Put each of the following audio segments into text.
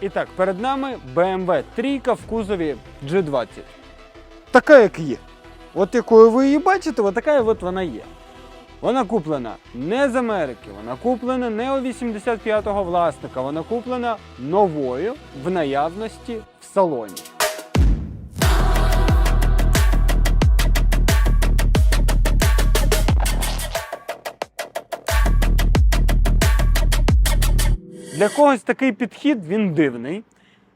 І так, перед нами BMW 3 в кузові G20. Така, як є. От якою ви її бачите, от така от вона є. Вона куплена не з Америки, вона куплена не у 85-го власника, вона куплена новою в наявності в салоні. Для когось такий підхід він дивний.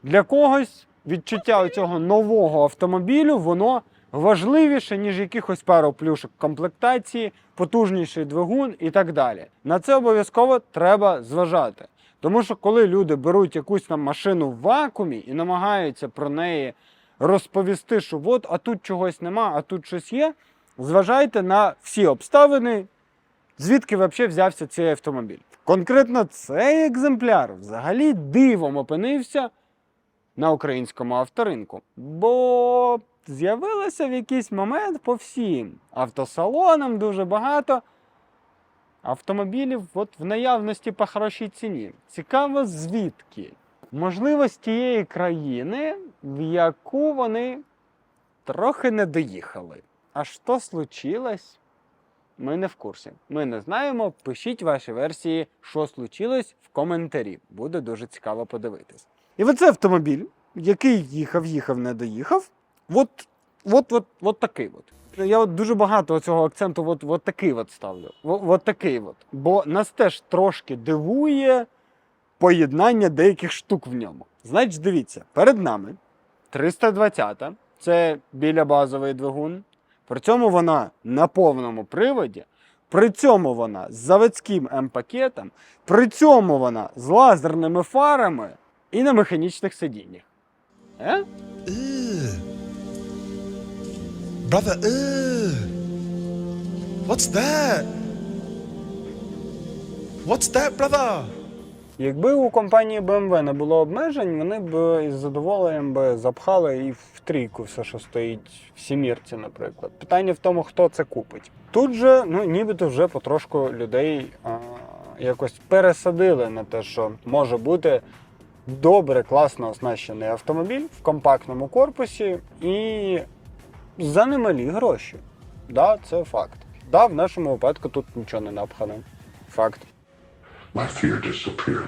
Для когось відчуття цього нового автомобілю воно важливіше, ніж якихось пару плюшок комплектації, потужніший двигун і так далі. На це обов'язково треба зважати. Тому що коли люди беруть якусь там машину в вакуумі і намагаються про неї розповісти, що от, а тут чогось нема, а тут щось є, зважайте на всі обставини, звідки взагалі взявся цей автомобіль. Конкретно цей екземпляр взагалі дивом опинився на українському авторинку, бо з'явилося в якийсь момент по всім автосалонам дуже багато автомобілів от в наявності по хорошій ціні. Цікаво, звідки? Можливо, з тієї країни, в яку вони трохи не доїхали. А що случилось? Ми не в курсі. Ми не знаємо. Пишіть ваші версії, що случилось в коментарі. Буде дуже цікаво подивитись. І оце автомобіль, який їхав, їхав, не доїхав. От, от, от, от такий от. Я от дуже багато цього акценту от, от такий от ставлю. От, от такий от. Бо нас теж трошки дивує поєднання деяких штук в ньому. Значить, дивіться, перед нами 320-та, це біля базовий двигун. При цьому вона на повному приводі, при цьому вона з заводським М-пакетом, при цьому вона з лазерними фарами і на механічних сидіннях. Е? Brother, ugh. What's that? What's that, brother? Якби у компанії BMW не було обмежень, вони б із задоволенням би запхали і в трійку все, що стоїть в сімірці, наприклад. Питання в тому, хто це купить. Тут же, ну нібито вже потрошку людей а, якось пересадили на те, що може бути добре, класно оснащений автомобіль в компактному корпусі і за немалі гроші. Да, це факт. Да, в нашому випадку тут нічого не напхано. Факт. My fear disappeared.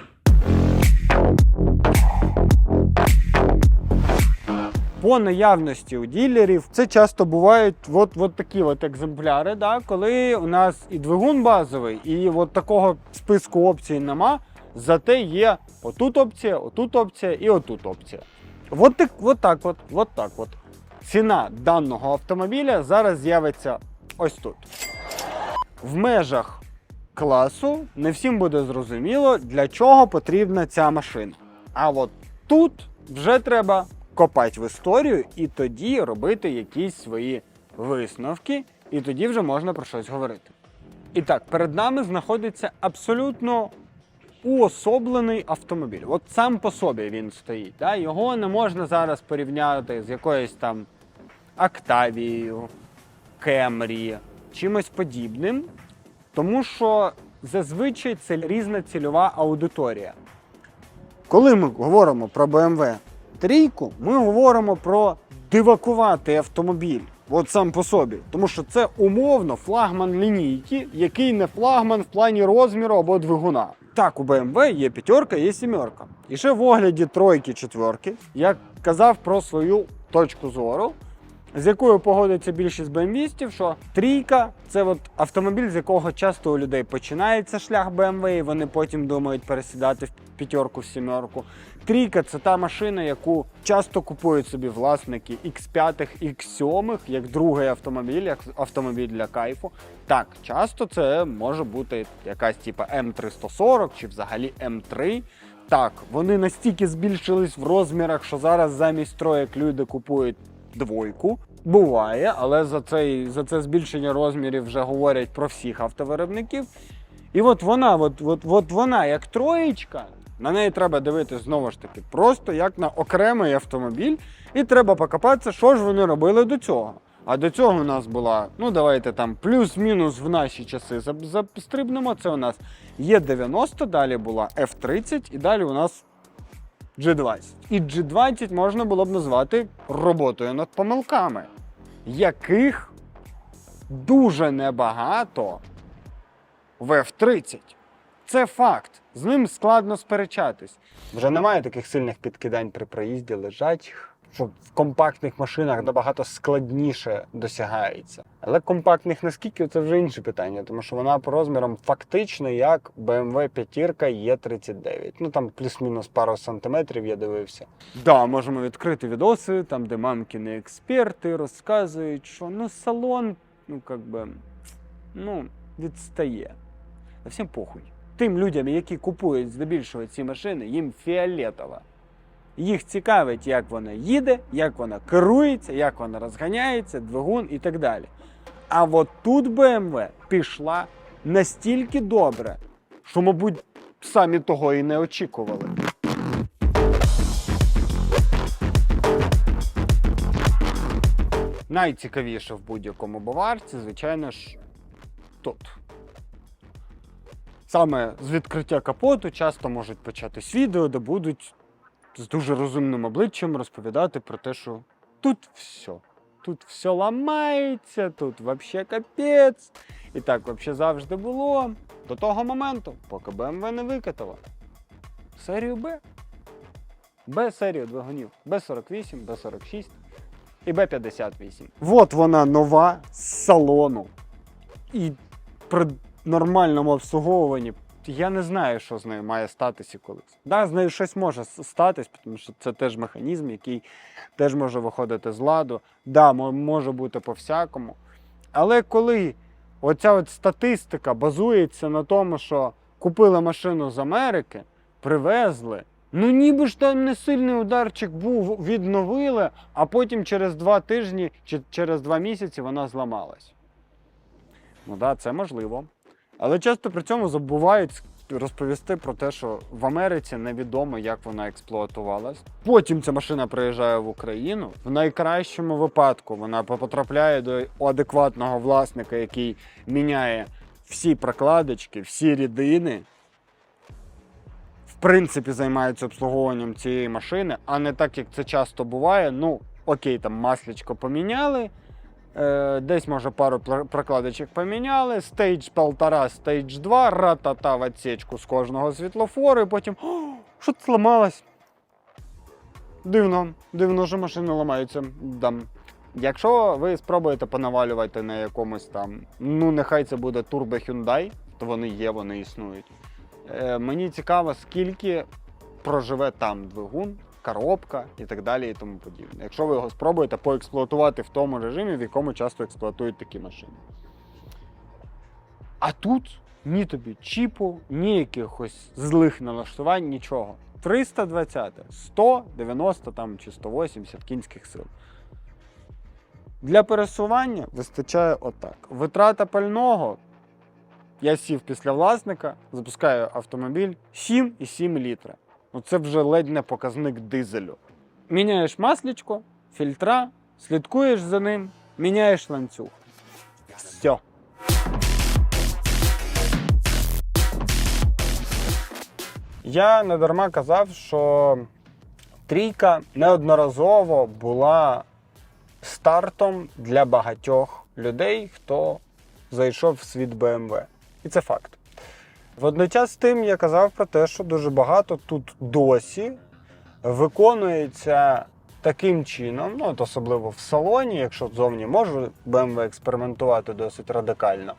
По наявності у ділерів це часто бувають от, от такі от екземпляри, да, коли у нас і двигун базовий, і от такого списку опцій нема. Зате є отут опція, отут опція і отут опція. От так, от так от, от так от. Ціна даного автомобіля зараз з'явиться ось тут. В межах класу не всім буде зрозуміло, для чого потрібна ця машина. А от тут вже треба копати в історію і тоді робити якісь свої висновки, і тоді вже можна про щось говорити. І так, перед нами знаходиться абсолютно уособлений автомобіль. От сам по собі він стоїть. Да? Його не можна зараз порівняти з якоюсь там Октавією, Кемрі, чимось подібним, тому що зазвичай це різна цільова аудиторія. Коли ми говоримо про BMW трійку, ми говоримо про дивакуватий автомобіль. От сам по собі. Тому що це умовно флагман лінійки, який не флагман в плані розміру або двигуна. Так, у BMW є п'ятерка, є сімерка. І ще в огляді тройки, четверки я казав про свою точку зору, з якою погодиться більшість BMW, що трійка це от автомобіль, з якого часто у людей починається шлях BMW, і вони потім думають пересідати в п'ятерку, в сімерку. Трійка це та машина, яку часто купують собі власники X5, X7, як другий автомобіль, як автомобіль для кайфу. Так, часто це може бути якась типа М340 чи взагалі М3. Так, вони настільки збільшились в розмірах, що зараз замість троєк люди купують двойку. Буває, але за, цей, за це збільшення розмірів вже говорять про всіх автовиробників. І от вона, от, от, от вона, як троєчка, на неї треба дивитися знову ж таки, просто як на окремий автомобіль, і треба покопатися, що ж вони робили до цього. А до цього у нас була, ну давайте там плюс-мінус в наші часи за- застрибнемо. Це у нас Є90, далі була F30, і далі у нас G20. І G20 можна було б назвати роботою над помилками, яких дуже небагато в F30. Це факт. З ним складно сперечатись. Вже немає таких сильних підкидань при проїзді лежачих, що в компактних машинах набагато складніше досягається. Але компактних наскільки це вже інше питання, тому що вона по розмірам фактично як BMW 5 E39. Ну там плюс-мінус пару сантиметрів я дивився. Да, можемо відкрити відоси, там, де мамкіни експерти розказують, що ну салон, ну как би, ну, відстає. Та всім похуй. Тим людям, які купують здебільшого ці машини, їм фіолетово. Їх цікавить, як вона їде, як вона керується, як вона розганяється, двигун і так далі. А от тут BMW пішла настільки добре, що, мабуть, самі того і не очікували. Найцікавіше в будь-якому баварці, звичайно ж, тут. Саме з відкриття капоту часто можуть початись відео, де будуть з дуже розумним обличчям розповідати про те, що тут все. Тут все ламається, тут вообще капець. І так взагалі завжди було до того моменту, поки BMW не викатала. Серію Б. Б серію двигунів. Б48, Б46 і Б58. От вона нова з салону. І при нормальному обслуговуванні я не знаю, що з нею має статися колись. Да, з нею щось може статись, тому що це теж механізм, який теж може виходити з ладу. Да, може бути по-всякому. Але коли оця от статистика базується на тому, що купили машину з Америки, привезли. Ну ніби ж там не сильний ударчик був, відновили, а потім через два тижні чи через два місяці вона зламалась. Ну так, да, це можливо. Але часто при цьому забувають розповісти про те, що в Америці невідомо, як вона експлуатувалась. Потім ця машина приїжджає в Україну. В найкращому випадку вона потрапляє до адекватного власника, який міняє всі прокладочки, всі рідини. В принципі, займається обслуговуванням цієї машини, а не так, як це часто буває. Ну, окей, там масличко поміняли. Е, десь, може, пару прокладочок поміняли, стейдж полтора, стейдж 2, ратата в отсечку з кожного світлофору, і потім що це зламалось? Дивно, дивно, що машини ламаються. Дам. Якщо ви спробуєте понавалювати на якомусь там, ну нехай це буде Turbo Hyundai, то вони є, вони існують. Е, мені цікаво, скільки проживе там двигун, коробка і так далі, і тому подібне. Якщо ви його спробуєте поексплуатувати в тому режимі, в якому часто експлуатують такі машини. А тут ні тобі чіпу, ні якихось злих налаштувань, нічого. 320, 190 там, чи 180 кінських сил. Для пересування вистачає отак. Витрата пального. Я сів після власника, запускаю автомобіль 7,7 літра. Ну це вже ледь не показник дизелю. Міняєш масличко, фільтра, слідкуєш за ним, міняєш ланцюг. Все. Я не дарма казав, що трійка неодноразово була стартом для багатьох людей, хто зайшов в світ BMW. І це факт. Водночас тим я казав про те, що дуже багато тут досі виконується таким чином, ну от особливо в салоні, якщо зовні може BMW експериментувати досить радикально,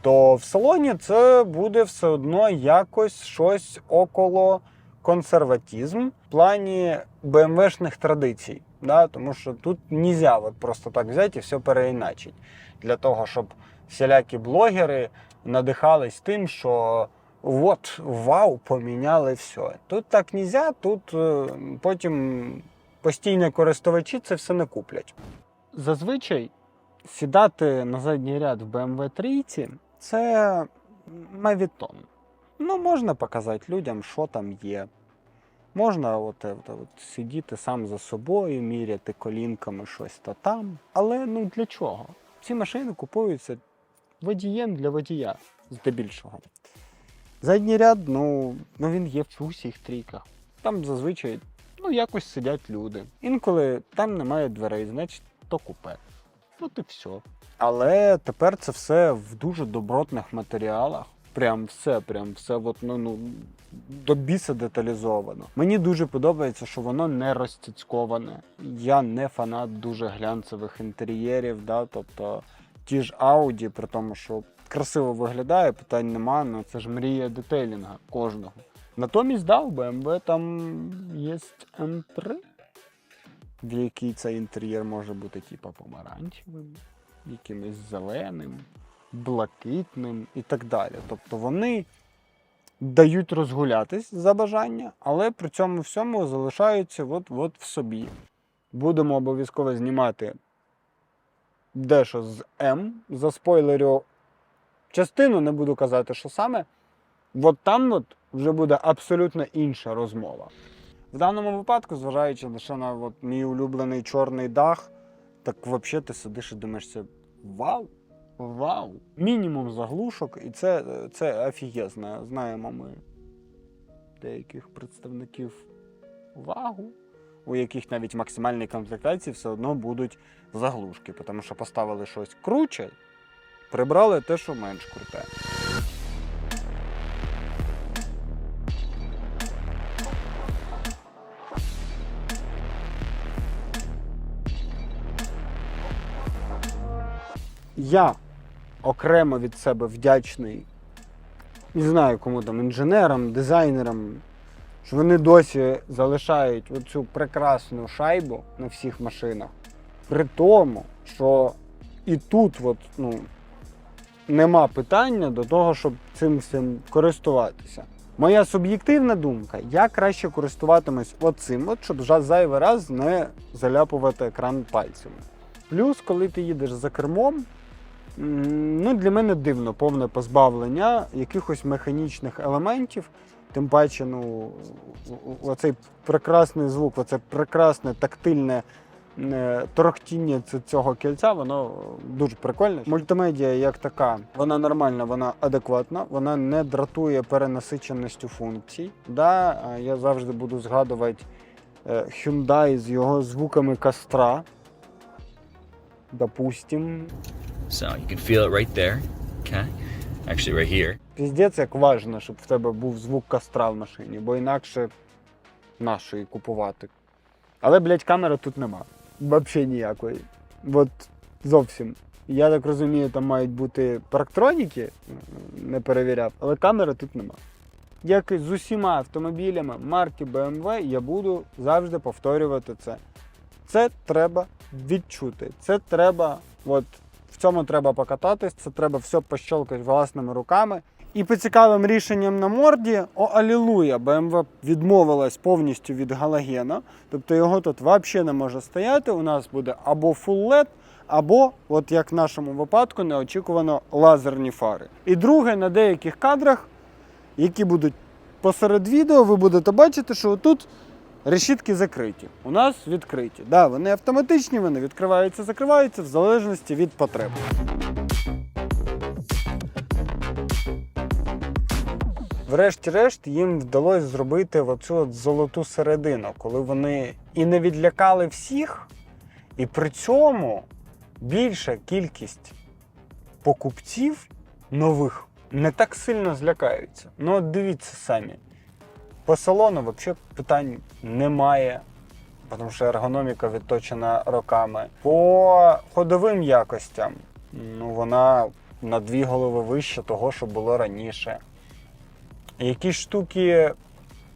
то в салоні це буде все одно якось щось около консерватизм в плані BMW-шних традицій. Да? Тому що тут нельзя от просто так взяти і все переіначити. Для того, щоб всілякі блогери надихались тим, що от, вау, поміняли все. Тут так нельзя, тут е, потім постійні користувачі це все не куплять. Зазвичай сідати на задній ряд в BMW 3 це мавітон. Ну, можна показати людям, що там є. Можна от, от, от, сидіти сам за собою, міряти колінками щось та там. Але ну для чого? Ці машини купуються водієм для водія здебільшого. Задній ряд, ну, ну він є в усіх трійках. Там зазвичай ну якось сидять люди. Інколи там немає дверей, значить то купе. От і все. Але тепер це все в дуже добротних матеріалах. Прям все, прям все от, ну, ну, до біса деталізовано. Мені дуже подобається, що воно не розцяцьковане. Я не фанат дуже глянцевих інтер'єрів, да, тобто ті ж Audi, при тому, що красиво виглядає, питань нема, ну це ж мрія детейлінга кожного. Натомість, да, у BMW там є M3, в якій цей інтер'єр може бути типа помаранчевим, якимось зеленим, блакитним і так далі. Тобто вони дають розгулятись за бажання, але при цьому всьому залишаються от, от в собі. Будемо обов'язково знімати дещо з М. Заспойлерю частину, не буду казати, що саме. От там от вже буде абсолютно інша розмова. В даному випадку, зважаючи лише на от мій улюблений чорний дах, так взагалі ти сидиш і думаєш, це вау! Вау! Мінімум заглушок, і це, це офігезно. Знаємо ми деяких представників вагу, у яких навіть максимальній комплектації все одно будуть заглушки, тому що поставили щось круче, прибрали те, що менш круте. Я окремо від себе вдячний, не знаю кому там, інженерам, дизайнерам, що вони досі залишають оцю прекрасну шайбу на всіх машинах. При тому, що і тут от, ну, нема питання до того, щоб цим всім користуватися. Моя суб'єктивна думка, я краще користуватимусь оцим, от, щоб вже зайвий раз не заляпувати екран пальцями. Плюс, коли ти їдеш за кермом, ну, для мене дивно повне позбавлення якихось механічних елементів. Тим паче, ну, оцей прекрасний звук, оце прекрасне тактильне торохтіння цього кільця, воно дуже прикольне. Мультимедіа як така, вона нормальна, вона адекватна, вона не дратує перенасиченістю функцій. Да, е, я завжди буду згадувати е, Hyundai з його звуками костра. Допустим, So you can feel it right there. Okay. Actually, right here. Піздець, як важно, щоб в тебе був звук костра в машині, бо інакше нашої купувати. Але, блядь, камери тут нема. Взагалі ніякої. От зовсім. Я так розумію, там мають бути парктроніки, не перевіряв, але камери тут нема. Як і з усіма автомобілями марки BMW, я буду завжди повторювати це. Це треба відчути. Це треба, от в цьому треба покататись, це треба все пощолкати власними руками. І по цікавим рішенням на морді, о алілуя, BMW відмовилась повністю від галогена, тобто його тут взагалі не може стояти. У нас буде або Full LED, або, от як в нашому випадку, неочікувано лазерні фари. І друге, на деяких кадрах, які будуть посеред відео, ви будете бачити, що тут решітки закриті. У нас відкриті. Да, вони автоматичні, вони відкриваються, закриваються в залежності від потреб. Врешті-решт їм вдалося зробити оцю от золоту середину, коли вони і не відлякали всіх, і при цьому більша кількість покупців нових не так сильно злякаються. Ну, от дивіться самі. По салону взагалі питань немає, тому що ергономіка відточена роками. По ходовим якостям, ну вона на дві голови вище того, що було раніше. Якісь штуки,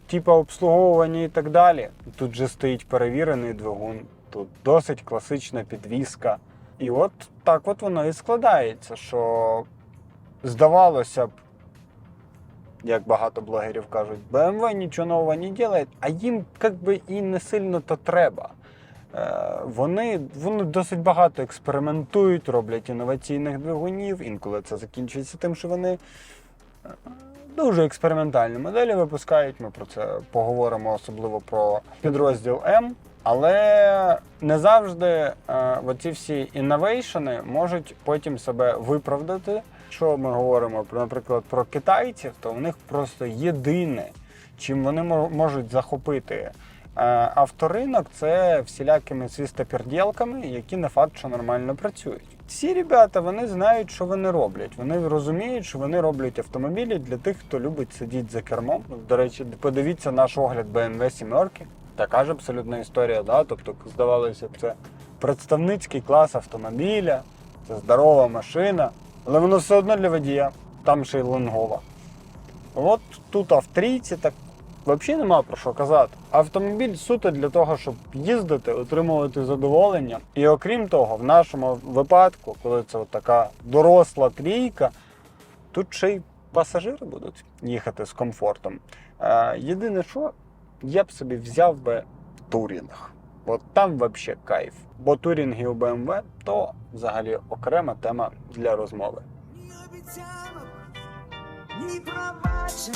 типу обслуговування і так далі. Тут же стоїть перевірений двигун, тут досить класична підвіска. І от так от воно і складається, що здавалося б, як багато блогерів кажуть, BMW нічого нового не робить, а їм як би і не сильно то треба. Е, Вони, вони досить багато експериментують, роблять інноваційних двигунів. Інколи це закінчується тим, що вони е, дуже експериментальні моделі випускають. Ми про це поговоримо, особливо про підрозділ М. Але не завжди е, оці всі інновейшени можуть потім себе виправдати. Якщо ми говоримо наприклад, про китайців, то у них просто єдине, чим вони можуть захопити Е, Авторинок це всілякими свістоперділками, які не факт, що нормально працюють. Ці ребята вони знають, що вони роблять. Вони розуміють, що вони роблять автомобілі для тих, хто любить сидіти за кермом. До речі, подивіться наш огляд BMW 7. Така ж абсолютна історія. Да? Тобто, здавалося б, це представницький клас автомобіля, це здорова машина, але воно все одно для водія. Там ще й лонгова. От тут австрійці так взагалі нема про що казати. Автомобіль суто для того, щоб їздити, отримувати задоволення. І окрім того, в нашому випадку, коли це така доросла трійка, тут ще й пасажири будуть їхати з комфортом. Е, єдине, що я б собі взяв би турінг. От там взагалі кайф. Бо турінги у BMW то взагалі окрема тема для розмови. Ні обіцянок, ні пробачень,